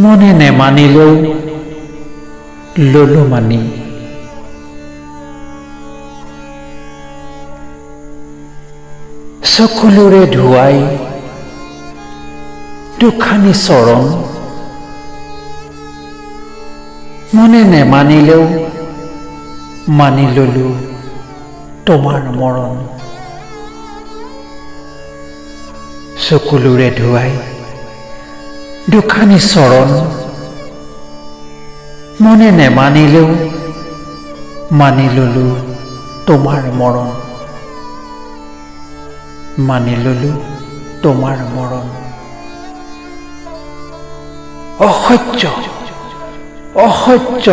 মনে নেমানিলেও ললো মানি। সকলোৰে ধুৱাই দুখানি চৰণ। মনে নেমানিলেও মানি ললো তোমাৰ মৰণ। চকুলোৰে ধুৱাই দুখানি চৰণ। মনে নেমানিলেও মানি ললো তোমাৰ মৰণ। মানি ললো তোমাৰ মৰণ। অসহ্য অসহ্য,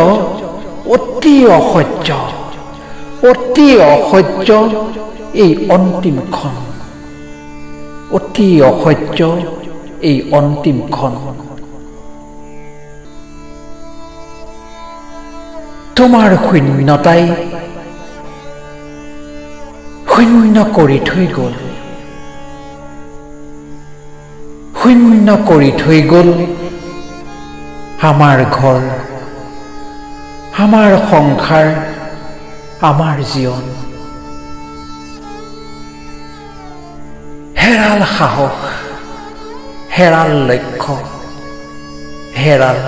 অতি অসহ্য অতি অসহ্য এই অন্তিমখন। অতি অসহ্য এই অন্তিমখন তোমাৰ শূন্যতাই শূন্য কৰি থৈ গ'ল। শূন্য কৰি থৈ গ'ল আমাৰ ঘৰ আমাৰ সংসাৰ আমাৰ জীৱন। হেৰাল সাহস। হেৰাল লক্ষ্য হেৰাল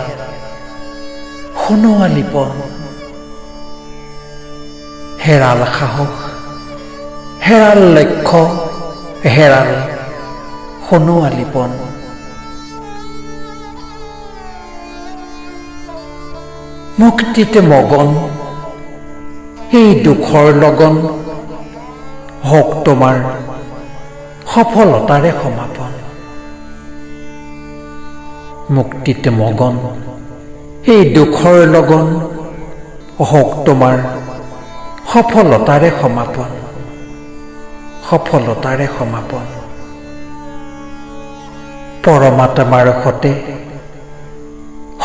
সোণোৱালীপন হেৰাল সাহস হেৰাল লক্ষ্য হেৰাল সোণোৱালীপন মুক্তিতে মগন, এই দুখৰ লগন। হওক তোমাৰ সফলতাৰে সমাপন। মুক্তিতে মগন, এই দুখৰ লগন হওক তোমাৰ সফলতাৰে সমাপন সফলতাৰে সমাপন। পৰমাত্মাৰ সতে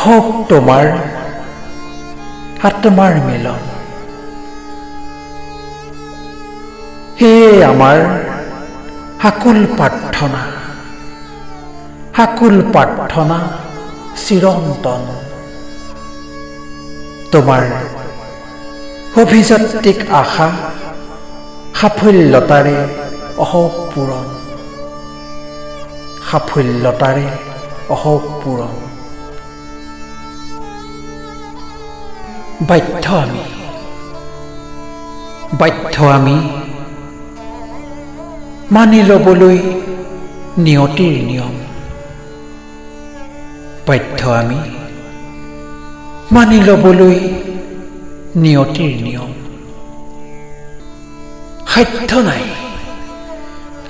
হওক তোমাৰ আত্মাৰ মিলন। সেয়ে আমাৰ আকুল প্ৰাৰ্থনা। আকুল প্ৰাৰ্থনা চিৰন্তন। তোমাৰ অভিযাত্ৰিক আশা সাফল্যতাৰে অহক পূৰণ সাফল্যতাৰে অহক পূৰণ বাধ্য আমি বাধ্য আমি মানি ল'বলৈ নিয়তিৰ নিয়ম। বাধ্য আমি মানি ল'বলৈ নিয়তিৰ নিয়ম। সাধ্য নাই।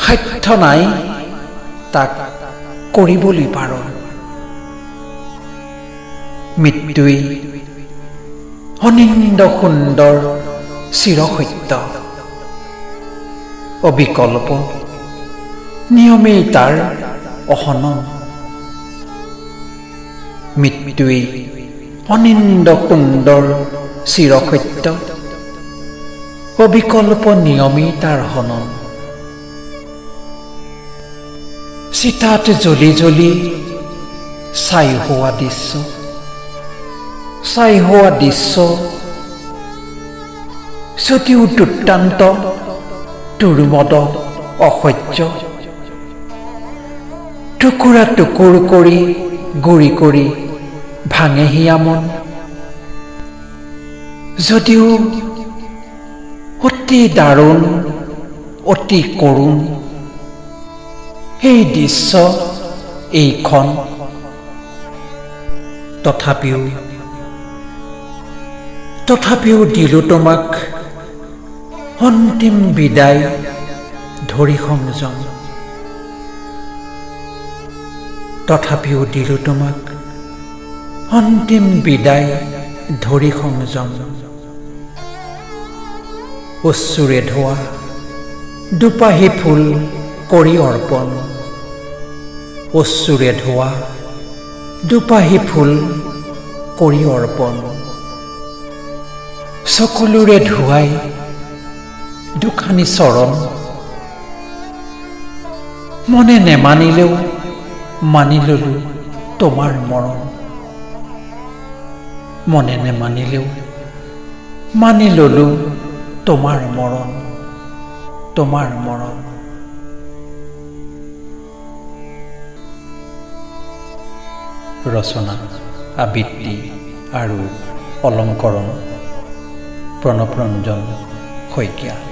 সাধ্য নাই তাক কৰিবলৈ পাৰ মৃত্যুই অনিন্দ সুন্দৰ চিৰসত্য। অবিকল্প নিয়মেই তাৰ অহনম মৃত্যুই অনিন্দ সুন্দৰ চিৰসত্য অবিকল্প নিয়মেই তাৰ হনন। চিতাত জ্বলি জ্বলি ছাই হোৱা দৃশ্য ছাই হোৱা দৃশ্য। যদিও দুৰ্দান্ত, দুৰ্মদ, অসহ্য। টুকুৰা টুকুৰ কৰি গুৰি কৰি ভাঙে হিয়া মন যদিও অতি দাৰুণ অতি কৰুণ এই দৃশ্য এইখন। তথাপিও তথাপিও দিলো তোমাক অন্তিম বিদায় ধৰি সংযম। তথাপিও দিলো তোমাক। অন্তিম বিদায় ধৰি সংযম। অশ্ৰুৰে ধোৱা দুপাহী ফুল কৰি অৰ্পণ। অশ্ৰুৰে ধোৱা দুপাহী ফুল কৰি অৰ্পণ। সকলোৰে ধুৱাই দুখানি চৰণ। মনে নেমানিলেও মানি ললো তোমাৰ মৰণ মনে নেমানিলেও মানি ললো তোমাৰ মৰণ তোমাৰ মৰণ ৰচনা আবৃত্তি আৰু অলংকৰণ প্ৰণৱ ৰঞ্জন শইকীয়া।